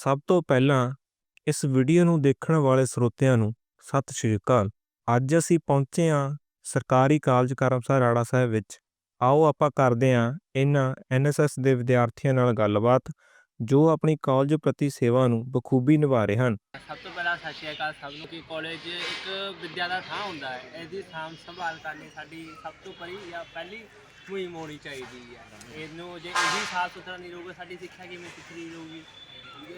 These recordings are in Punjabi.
ਸਭ ਤੋਂ ਪਹਿਲਾਂ ਇਸ ਵੀਡੀਓ ਨੂੰ ਦੇਖਣ ਵਾਲੇ ਸਰੋਤਿਆਂ ਨੂੰ ਸਤਿ ਸ਼੍ਰੀ ਅਕਾਲ। ਅੱਜ ਅਸੀਂ ਪਹੁੰਚੇ ਹਾਂ ਸਰਕਾਰੀ ਕਾਲਜ ਕਰਮਸਰ ਰਾੜਾ ਸਾਹਿਬ ਵਿੱਚ। ਆਓ ਆਪਾਂ ਕਰਦੇ ਹਾਂ ਇਹਨਾਂ ਐਨਐਸਐਸ ਦੇ ਵਿਦਿਆਰਥੀਆਂ ਨਾਲ ਗੱਲਬਾਤ, ਜੋ ਆਪਣੀ ਕਾਲਜ ਪ੍ਰਤੀ ਸੇਵਾ ਨੂੰ ਬਖੂਬੀ ਨਿਭਾ ਰਹੇ ਹਨ। ਸਭ ਤੋਂ ਪਹਿਲਾਂ ਸਤਿ ਸ਼੍ਰੀ ਅਕਾਲ ਸਭ ਨੂੰ, ਕਿ ਕਾਲਜ ਇੱਕ ਵਿਦਿਆ ਦਾ ਥਾਂ ਹੁੰਦਾ ਹੈ। ਇਹਦੀ ਸਾਂਭ ਸੰਭਾਲ ਕਰਨੀ ਸਾਡੀ ਸਭ ਤੋਂ ਪਰੀ ਜਾਂ ਪਹਿਲੀ ਮੁਹਿੰਮ ਹੋਣੀ ਚਾਹੀਦੀ ਹੈ। ਇਹਨੂੰ ਜੇ ਇਹੀ ਸਾਫ਼ ਸੁਥਰਾ ਨਹੀਂ ਰਹੂਗਾ, ਸਾਡੀ ਸਿੱਖਿਆ ਕਿਵੇਂ ਸਿੱਖੀ ਰਹੂਗੀ?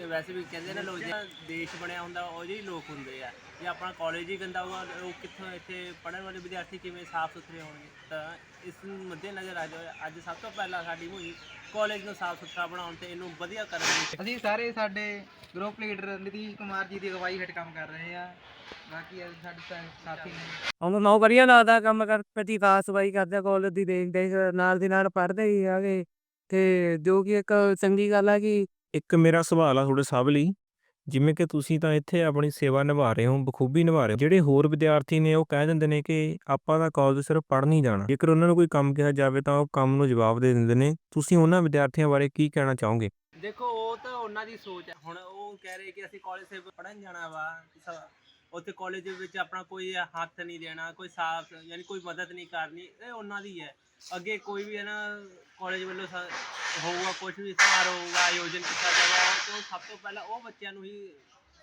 ਵੈਸੇ ਵੀ ਕਹਿੰਦੇ ਨੇ ਲੋਕ ਜੇ ਦੇਸ਼ ਬਣਿਆ ਹੁੰਦਾ ਉਹ ਜਿਹੇ ਲੋਕ ਹੁੰਦੇ ਆ। ਜੇ ਆਪਣਾ ਕਾਲਜ ਹੀ ਗੰਦਾ ਹੋਊਗਾ ਲੋਕ ਕਿੱਥੋਂ ਇੱਥੇ ਪੜ੍ਹਨ ਵਾਲੇ ਵਿਦਿਆਰਥੀ ਕਿਵੇਂ ਸਾਫ਼ ਸੁਥਰੇ ਹੋਣਗੇ? ਤਾਂ ਇਸ ਨੂੰ ਮੱਦੇ ਨਜ਼ਰ ਆ ਜਾਓ ਅੱਜ ਸਭ ਤੋਂ ਪਹਿਲਾਂ ਸਾਡੀ ਮੁਹਿੰਮ ਕਾਲਜ ਨੂੰ ਸਾਫ਼ ਸੁਥਰਾ ਬਣਾਉਣ ਤੇ ਇਹਨੂੰ ਵਧੀਆ ਕਰਨ ਦੀ ਅਸੀਂ ਸਾਰੇ ਸਾਡੇ ਗਰੁੱਪ ਲੀਡਰ ਨਿਤੀਸ਼ ਕੁਮਾਰ ਜੀ ਦੀ ਅਗਵਾਈ ਹੇਠ ਕੰਮ ਕਰ ਰਹੇ ਆ। ਬਾਕੀ ਇਹ ਸਾਡੇ ਸਾ- ਸਾਥੀ ਨੇ ਉਹਨੂੰ ਬਹੁਤ ਵਧੀਆ ਲੱਗਦਾ ਕੰਮ ਕਰ ਪ੍ਰਤੀ ਸਾਫ਼ ਸਫ਼ਾਈ ਕਰਦੇ ਆ ਕਾਲਜ ਦੀ ਦੇਖ ਦੇਖ ਨਾਲ ਦੀ ਨਾਲ ਪੜ੍ਹਦੇ ਹੀ ਆਗੇ ਤੇ ਜੋ ਕਿ ਇੱਕ ਚੰਗੀ ਗੱਲ ਆ ਕਿ ਇੱਕ ਮੇਰਾ ਸਵਾਲ ਆ ਤੁਹਾਡੇ ਸਭ ਲਈ। ਜਿਵੇਂ ਕਿ ਤੁਸੀਂ ਤਾਂ ਇੱਥੇ ਆਪਣੀ ਸੇਵਾ ਨਿਭਾ ਰਹੇ ਹੋ, ਬਖੂਬੀ ਨਿਭਾ ਰਹੇ ਹੋ। ਜਿਹੜੇ ਹੋਰ ਵਿਦਿਆਰਥੀ ਨੇ ਉਹ ਕਹਿ ਦਿੰਦੇ ਨੇ ਕਿ ਆਪਾਂ ਤਾਂ ਕਾਲਜ ਸਿਰਫ ਪੜ੍ਹਨ ਹੀ ਜਾਣਾ। ਜੇਕਰ ਉਹਨਾਂ ਨੂੰ ਕੋਈ ਕੰਮ ਕਿਹਾ ਜਾਵੇ ਤਾਂ ਉਹ ਕੰਮ ਨੂੰ ਜਵਾਬ ਦੇ ਦਿੰਦੇ ਨੇ। ਤੁਸੀਂ ਉਹਨਾਂ ਵਿਦਿਆਰਥੀਆਂ ਬਾਰੇ ਕੀ ਕਹਿਣਾ ਚਾਹੋਗੇ? ਦੇਖੋ, ਉਹ ਤਾਂ ਉਹਨਾਂ ਦੀ ਸੋਚ ਹੈ ਹੁਣ ਉਹ ਕਹਿ ਰਹੇ ਕਿ ਅਸੀਂ ਕਾਲਜ ਸੇ ਪੜਨ ਜਾਣਾ ਵਾ ਉੱਥੇ ਕਾਲਜ ਦੇ ਵਿੱਚ ਆਪਣਾ ਕੋਈ ਹੱਥ ਨਹੀਂ ਦੇਣਾ, ਕੋਈ ਸਾਥ ਯਾਨੀ ਕੋਈ ਮਦਦ ਨਹੀਂ ਕਰਨੀ, ਇਹ ਉਹਨਾਂ ਦੀ ਹੈ। ਅੱਗੇ ਕੋਈ ਵੀ ਹੈ ਨਾ ਕਾਲਜ ਵੱਲੋਂ ਸ- ਹੋਊਗਾ ਕੁਝ ਵੀ ਸਮਾਰੋਹ ਹੋਊਗਾ, ਆਯੋਜਨ ਕੀਤਾ ਜਾਊਗਾ ਤੇ ਉਹ ਸਭ ਤੋਂ ਪਹਿਲਾਂ ਉਹ ਬੱਚਿਆਂ ਨੂੰ ਹੀ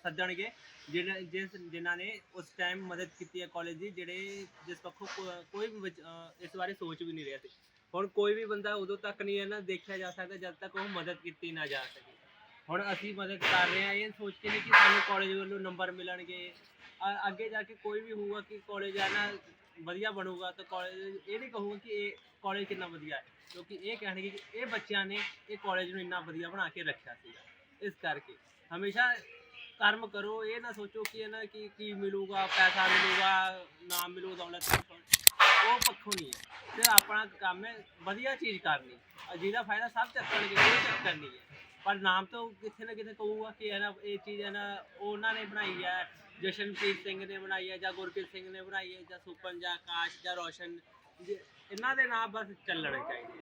ਸੱਦਣਗੇ ਜਿਹੜੇ ਜਿਸ, ਜਿਨ੍ਹਾਂ ਨੇ ਉਸ ਟਾਈਮ ਮਦਦ ਕੀਤੀ ਹੈ ਕਾਲਜ ਦੀ, ਜਿਹੜੇ ਜਿਸ ਪੱਖੋਂ ਕੋ- ਕੋਈ ਵੀ ਬੱਚ- ਅਹ ਇਸ ਬਾਰੇ ਸੋਚ ਵੀ ਨਹੀਂ ਰਿਹਾ ਸੀ। ਹੁਣ ਕੋਈ ਵੀ ਬੰਦਾ ਉਦੋਂ ਤੱਕ ਨਹੀਂ ਹੈ ਨਾ, ਦੇਖਿਆ ਜਾ ਸਕਦਾ ਜਦ ਤੱਕ ਉਹ ਮਦਦ ਕੀਤੀ ਨਾ ਜਾ ਸਕੇ। ਹੁਣ ਅਸੀਂ ਮਦਦ ਕਰ ਰਹੇ ਹਾਂ, ਇਹ ਸੋਚ ਕੇ ਨਹੀਂ ਕਿ ਸਾਨੂੰ ਕਾਲਜ ਵੱਲੋਂ ਨੰਬਰ ਮਿਲਣਗੇ ਅ- ਅੱਗੇ ਜਾ ਕੇ ਕੋਈ ਵੀ ਹੋਊਗਾ ਕਿ ਕਾਲਜ ਹੈ ਨਾ, ਵਧੀਆ ਬਣੂਗਾ, ਤਾਂ ਕਾਲਜ ਇਹ ਨਹੀਂ ਕਹੂਗਾ ਕਿ ਇਹ ਕਾਲਜ ਕਿੰਨਾ ਵਧੀਆ ਹੈ। ਕਿਉਂਕਿ ਇਹ ਕਹਿਣਗੇ ਕਿ ਇਹ ਬੱਚਿਆਂ ਨੇ ਇਹ ਕਾਲਜ ਨੂੰ ਇੰਨਾ ਵਧੀਆ ਬਣਾ ਕੇ ਰੱਖਿਆ ਸੀਗਾ। ਇਸ ਕਰਕੇ ਹਮੇਸ਼ਾ ਕਰਮ ਕਰੋ, ਇਹ ਨਾ ਸੋਚੋ ਕਿ ਇਹ ਨਾ ਕਿ, ਕੀ ਮਿਲੂਗਾ, ਪੈਸਾ ਮਿਲੂਗਾ, ਨਾਮ ਮਿਲੂ, ਦੌਲਤ ਮਿਲੂ। ਉਹ ਪੱਖੋਂ ਨਹੀਂ ਹੈ। ਤੇ ਆਪਣਾ ਕੰਮ ਹੈ ਵਧੀਆ ਚੀਜ਼ ਕਰਨੀ। ਅ ਜਿਹਦਾ ਫਾਇਦਾ ਸਭ ਚੱਕਣਗੇ ਕੋਈ ਚੱਕਰ ਨਹੀਂ ਹੈ। ਪਰ ਨਾਮ ਤੋਂ ਕਿੱਥੇ ਨਾ ਕਿਤੇ ਕਹੂਗਾ ਕਿ ਇਹ ਨਾ, ਇਹ ਚੀਜ਼ ਹੈ ਨਾ, ਉਹਨਾਂ ਨੇ ਬਣਾਈ ਹੈ। ਜਸ਼ਨਪ੍ਰੀਤ ਸਿੰਘ ਨੇ ਬਣਾਈ ਹੈ ਜਾਂ ਗੁਰਪ੍ਰੀਤ ਸਿੰਘ ਨੇ ਬਣਾਈ ਹੈ ਜਾਂ ਸੁਪਨ ਜਾਂ ਆਕਾਸ਼ ਜਾਂ ਰੋਸ਼ਨ, ਜੇ- ਇਹਨਾਂ ਦੇ ਨਾਮ ਬਸ ਚੱਲਣੇ ਚਾਹੀਦੇ